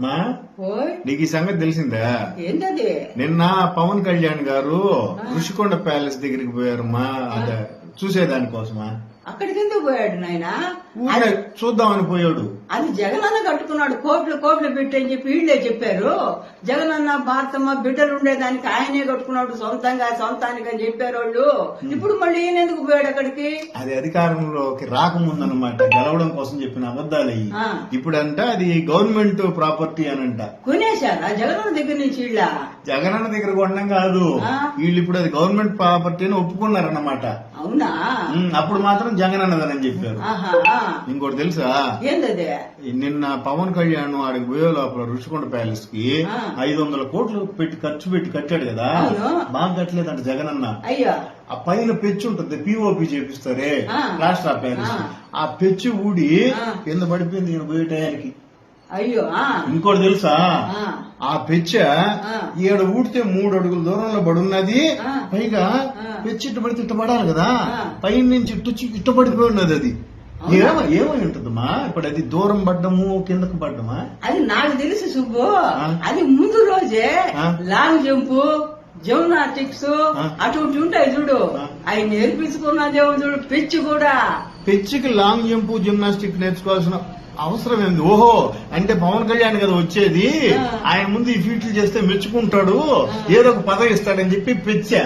మా? నీకు ఈ సంగతి తెలిసిందా? ఏంటది? నిన్న పవన్ కళ్యాణ్ గారు ఋషికొండ ప్యాలెస్ దగ్గరికి పోయారు మా అదే. చూసేదానికోసమా? అక్కడికి ఎందుకు పోయాడు నాయనా? చూద్దామని పోయాడు. అది జగనన్న కట్టుకున్నాడు. కోట్లు కోట్లు పెట్టి అని చెప్పి వీళ్ళే చెప్పారు. జగనన్న భారతమ్మ బిడ్డలు ఉండేదానికి ఆయనే కట్టుకున్నాడు. సొంతంగా సొంతానికి అని చెప్పారు వాళ్ళు ఇప్పుడు మళ్ళీ ఈయన ఎందుకు పోయాడు అక్కడికి? అది అధికారంలోకి రాకముందనమాట గెలవడం కోసం చెప్పిన అబద్దాలు. ఇప్పుడంట అది గవర్నమెంట్ ప్రాపర్టీ అనంట. కొనేశారా జగనన్న దగ్గర నుంచి వీళ్ళ? జగనన్న దగ్గర కొనడం కాదు. వీళ్ళు ఇప్పుడు అది గవర్నమెంట్ ప్రాపర్టీ అని ఒప్పుకున్నారన్నమాట. అవునా? అప్పుడు మాత్రం జగనన్నదని చెప్పారు. ఇంకోటి తెలుసా? నిన్న పవన్ కళ్యాణ్ ఆడికి పోయే లోపల ఋషికొండ ప్యాలెస్కి. ఐదు వందల కోట్లు పెట్టి ఖర్చు పెట్టి కట్టాడు కదా. బాగా కట్టలేదంట జగనన్న. అయ్యో. ఆ పైన పెచ్చు ఉంటుంది పిఓపి చేపిస్తారే ఆఫ్ ప్యారిస్ ఆ. పెచ్చు ఊడి. కింద పడిపోయింది ఈయన పోయే టయానికి. అయ్యో ఆ ఇంకోటి తెలుసా ఆ. పెచ్చ. ఈడ ఊడితే మూడు అడుగుల దూరంలో పడున్నది. పైగా. పెచ్చి ఇట్ట పడితే ఇట్ట పడాలి కదా. పైన నుంచి ఇట్టు ఇట్ట పడిపోయి ఉన్నది అది? ఏమో ఏమై ఉంటుందమ్మా ఇప్పుడు అది దూరం పడ్డము కిందకు పడ్డమా అది నాకు తెలుసు సుబ్బు. అది ముందు రోజే. లాంగ్ జంప్ జిమ్నాటిక్స్ ఆ. అటువంటి ఉంటాయి చూడు. అవి నేర్పించుకున్నదేమో చూడు పిచ్చి కూడా పెచ్చికి లాంగ్ జంప్ జిమ్నాస్టిక్ నేర్చుకోవాల్సిన అవసరం ఏంది ఓహో అంటే పవన్ కళ్యాణ్ కదా వచ్చేది. ఆయన ముందు ఈ ఫీట్లు చేస్తే మెచ్చుకుంటాడు. ఏదో ఒక పదవి ఇస్తాడని చెప్పి పెచ్చా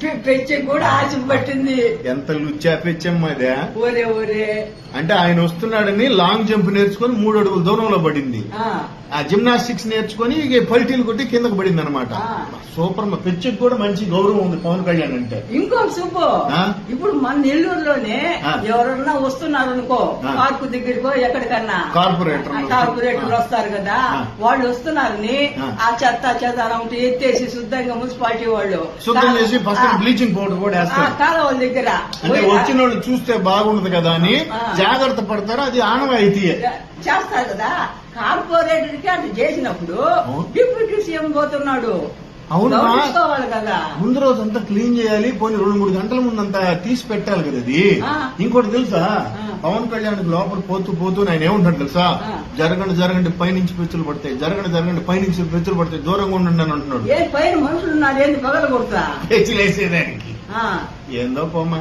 పి- పిచ్చి కూడా ఆశ పట్టింది ఎంత లుచ్చా పెచ్చమ్మదే ఓరే ఓరే అంటే ఆయన వస్తున్నాడని లాంగ్ జంప్ నేర్చుకొని మూడు అడుగుల దూరంలో పడింది ఆ, జిమ్నాస్టిక్స్ నేర్చుకొని ఇక పల్టీలు కొట్టి కిందకు పడింది అనమాట. సూపర్ మా పెచ్చికి కూడా మంచి గౌరవం ఉంది పవన్ కళ్యాణ్ అంటే ఇంకో సుబ్బు ఆ? ఇప్పుడు మన నెల్లూరులోనే. ఎవరన్నా వస్తున్నారు అనుకో. పార్కు దగ్గరకో ఎక్కడికన్నా కార్పొరేటర్లు ఆ. వస్తారు కదా. వాళ్ళు వస్తున్నారని ఆ. చెత్త ఉంటే ఎత్తేసి శుద్ధంగా మున్సిపాలిటీ వాళ్ళు శుద్ధం చేసి ఫస్ట్ బ్లీచింగ్ పౌడర్ కూడా వేస్తారు. కాలువల దగ్గర. అంటే వచ్చిన వాళ్ళు చూస్తే బాగుండదు కదా అని. జాగ్రత్త పడతారు అది ఆనవాయితీయే. చేస్తారు కదా. కార్పొరేటర్కి అటు చేసినప్పుడు. డిప్యూటీ సీఎం పోతున్నాడు. అవునా? ముందు రోజు అంతా క్లీన్ చేయాలి పోనీ రెండు మూడు గంటల ముందు అంతా తీసి పెట్టాలి కదా అది. ఇంకోటి తెలుసా. పవన్ కళ్యాణ్ లోపల పోతూ పోతూ ఆయన ఏమంటాడు తెలుసా. జరగండి జరగండి పైనుంచి పెచ్చులు పడతాయి జరగండి జరగండి పైనుంచి పెచ్చులు పడతాయి దూరంగా ఉండండి అని అంటున్నాడు ఏ పైన మనుషులు. ఏందో పోమ్మా